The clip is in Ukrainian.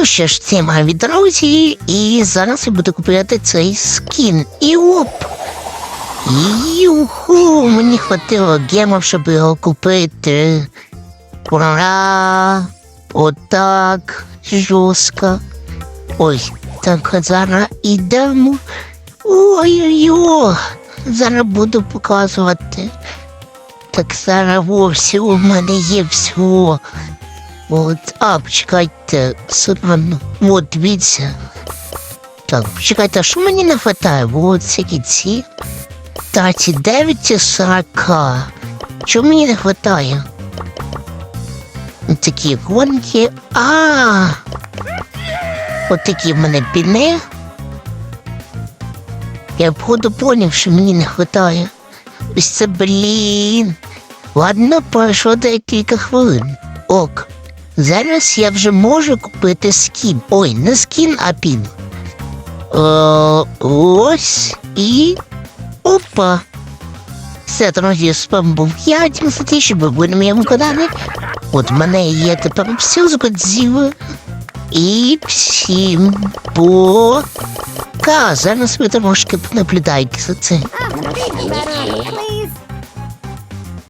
Ну що ж, це мої друзі, і зараз я буду купувати цей скін. І оп! Юху, мені хватило гемів, щоб його купити. Ура! Отак, жорстко. Ой, так зараз ідемо. Ой-ой-ой, зараз буду показувати. Так зараз вовсі у мене є все. От, а, почекайте, сорано. От, дивіться. Так, почекайте, а що мені не вистачає? От всякі ці. 39 і 40. Чого мені не вистачає? Такі гонки. А. От такі в мене піни. Я походу поняв, що мені не вистачає. Ось це блін. Ладно, пройшло декілька хвилин. Ок. Зараз я вже можу купити скін. Ой, не скін, а пін. Е, ось і. Опа. Все, друзі, спам був я, те, що ви на моєму каналі. От в мене є тепер все згодзіло. І всім пока. Зараз ви трошки понаблюдайте за цим.